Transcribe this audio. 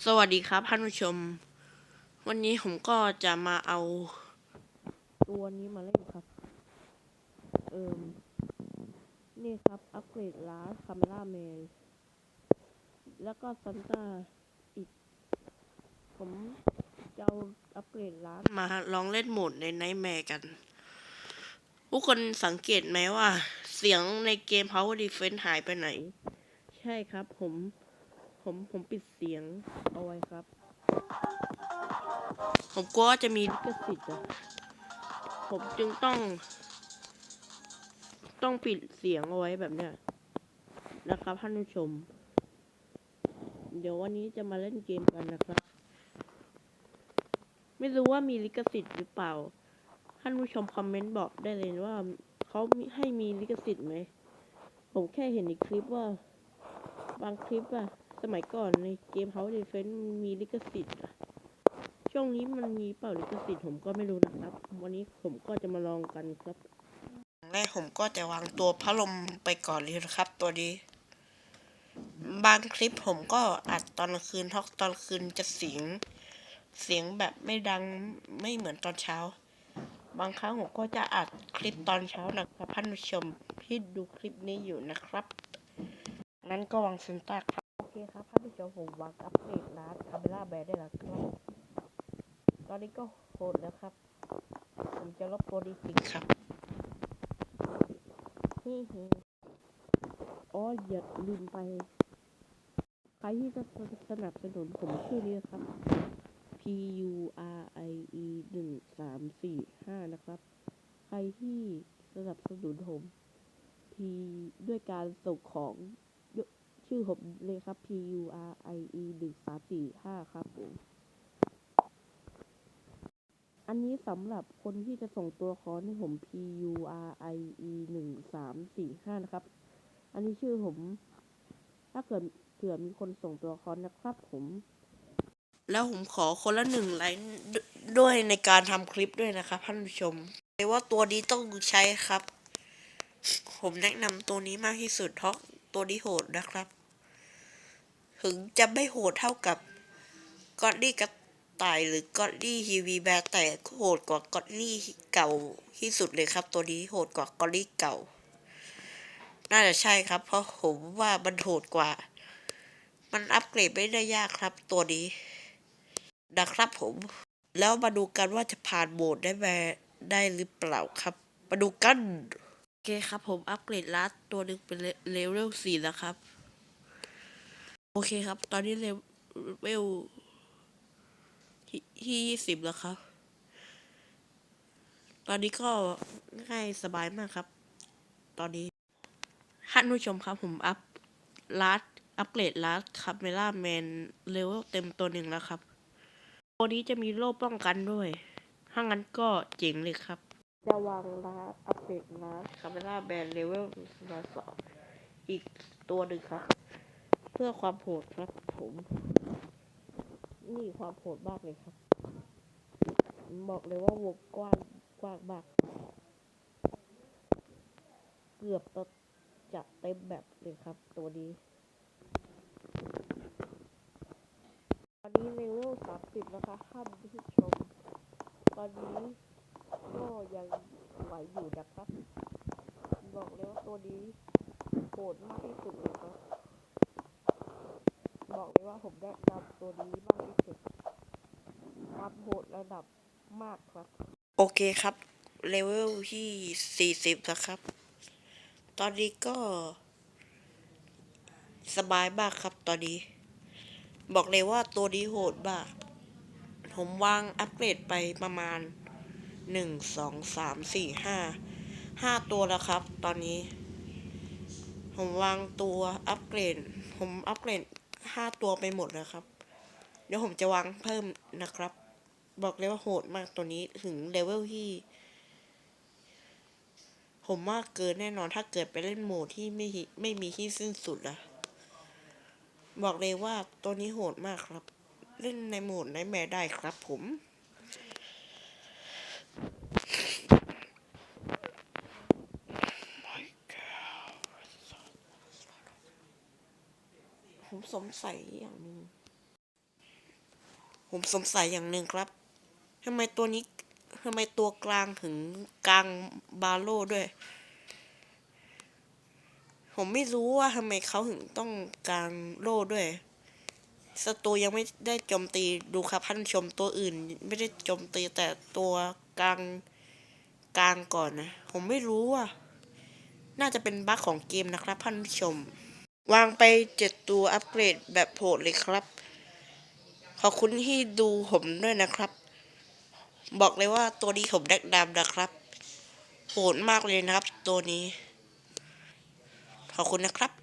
สวัสดีครับท่านผู้ชม วันนี้ผมก็จะมาเอา ตัวนี้มาเล่นครับ เอิมนี่ครับ อัปเกรดลาคาเมล่าแมนแล้วก็ซันต้าอีก ผมจะเอาอัปเกรดลามาลองเล่นโหมดในไนท์แมร์กัน ผู้คนสังเกตไหมว่า เสียงในเกม Power Defense หายไปไหน ใช่ครับผม ผมผมปิดเสียงเอาไว้ครับ ผมกลัวว่าจะมีลิขสิทธิ์อะผมจึงต้อง ต้องปิดเสียงเอาไว้แบบเนี้ยนะครับท่านผู้ชม เดี๋ยววันนี้จะมาเล่นเกมกันนะครับ ไม่รู้ว่ามีลิขสิทธิ์หรือเปล่าท่านผู้ชมคอมเมนต์บอกได้เลยว่าเขามีให้มีลิขสิทธิ์ไหม ผมแค่เห็นในคลิปว่า บางคลิปอะ สมัยก่อนในเกม House Defense มีลิขสิทธิ์อะช่วงนี้มันมีเปล่าลิขสิทธิ์ผมก็ไม่รู้นะครับ วันนี้ผมก็จะมาลองกันครับแรกผมก็จะวางตัวพัดลมไปก่อนเลยนะครับ ตัวนี้บางคลิปผมก็อัดตอนคืนทอกตอนคืนจะเสียง เสียงแบบไม่ดังไม่เหมือนตอนเช้า บางครั้งผมก็จะอัดคลิปตอนเช้านะครับท่านผู้ชมที่ดูคลิปนี้อยู่นะครับ นั้นก็วางเซนต้าครับ เคครับท่านผู้ชมผมวางอัปเดตร้านคาเมล่าแบรได้แล้วครับ ตอนนี้ก็โหดแล้วครับ ผมจะลบตัวดีจริงครับฮิฮิอ๋ออย่าลืมไป ใครที่จะสนับสนุนผมชื่อนี้นะครับ P U R I E หนึ่งสามสี่ห้านะครับ ใครที่สนับสนุนผม P ด้วยการส่งของ ชื่อผมเลยครับ P U R I E หนึ่งสามสี่ห้าครับผม อันนี้สำหรับคนที่จะส่งตัวละครให้ผม P U R I E หนึ่งสามสี่ห้านะครับ อันนี้ชื่อผม ถ้าเกิดเผื่อมีคนส่งตัวครนะครับผม แล้วผมขอคนละหนึ่งไลค์ด้วยในการทำคลิปด้วยนะครับท่านผู้ชมแต่ว่าตัวนี้ต้องใช้ครับ ผมแนะนำตัวนี้มากที่สุดเพราะตัวนี้โหดนะครับ ถึงจะไม่โหดเท่ากับกอดดี้กระต่ายหรือกอดดี้ฮีวีแบร์แต่โหดกว่ากอดดี้เก่าที่สุดเลยครับ ตัวนี้โหดกว่ากอดดี้เก่า น่าจะใช่ครับ เพราะผมว่ามันโหดกว่า มันอัปเกรดไม่ได้ยากครับตัวนี้ นะครับผม แล้วมาดูกันว่าจะผ่านโหมดได้ไหมได้หรือเปล่าครับ มาดูกันโอเคครับผมอัปเกรดลัดตัวหนึ่งเป็นเลเวลสี่แล้วครับ โอเคครับ ตอนนี้เลเวลที่ยี่สิบแล้วครับ ตอนนี้ก็ง่ายสบายมากครับ ตอนนี้ท่านผู้ชมครับผมอัพลัดอัปเกรดลัดคาเมล่าแมนเลเวลเต็มตัวหนึ่งแล้วครับตัวนี้จะมีโล่ป้องกันด้วย ถ้างั้นก็เจ๋งเลยครับ จะวางลาสอัปเกรดลาสคาเมล่าแบนเลเวลสองอีกตัวหนึ่งครับ เพื่อความโหดครับผม นี่ความโหดมากเลยครับ บอกเลยว่าวงกว้างกว้างมาก เกือบจะจะเต็มแบบเลยครับ ตัวนี้ตอนนี้เลเวลสามสิบนะคะท่านผู้ชม ตอนนี้ก็ยังไหวอยู่นะครับ บอกเลยว่าตัวนี้โหดมากที่สุดเลยครับ ว่าผมแนะนำตัวนี้มากที่สุดความโหดระดับมากครับ โอเคครับเลเวลที่สี่สิบนะครับ ตอนนี้ก็ สบายมากครับตอนนี้ บอกเลยว่าตัวนี้โหดมาก ผมวางอัปเกรดไปประมาณหนึ่งสองสามสี่ห้าห้าตัวแล้วครับ ตอนนี้ ผมวางตัวอัปเกรด ผมอัปเกรด ห้าตัวไปหมดแล้วครับ เดี๋ยวผมจะวางเพิ่มนะครับ บอกเลยว่าโหดมากตัวนี้ถึงเลเวลที่ ผมว่าเกินแน่นอนถ้าเกิดไปเล่นโหมดที่ไม่ไม่มีที่สิ้นสุดอะบอกเลยว่าตัวนี้โหดมากครับ เล่นในโหมดในแม่ได้ครับผม สงสัยอย่างหนึ่งผมสงสัยอย่างหนึ่งครับทำไมตัวนี้ทำไมตัวกลางถึงกลางบาโลด้วย ผมไม่รู้ว่าทำไมเขาถึงต้องกลางโลด้วยศัตรูยังไม่ได้โจมตีดูครับท่านชมตัวอื่น ไม่ได้โจมตีแต่ตัวกลางกลางก่อนนะ ผมไม่รู้ว่าน่าจะเป็นบั๊กของเกมนะครับท่านผู้ชม วางไปเจ็ดตัวอัปเกรดแบบโหดเลยครับ ขอบคุณที่ดูผมด้วยนะครับ บอกเลยว่าตัวนี้ผมแดกดำนะครับ โหดมากเลยนะครับตัวนี้ ขอบคุณนะครับ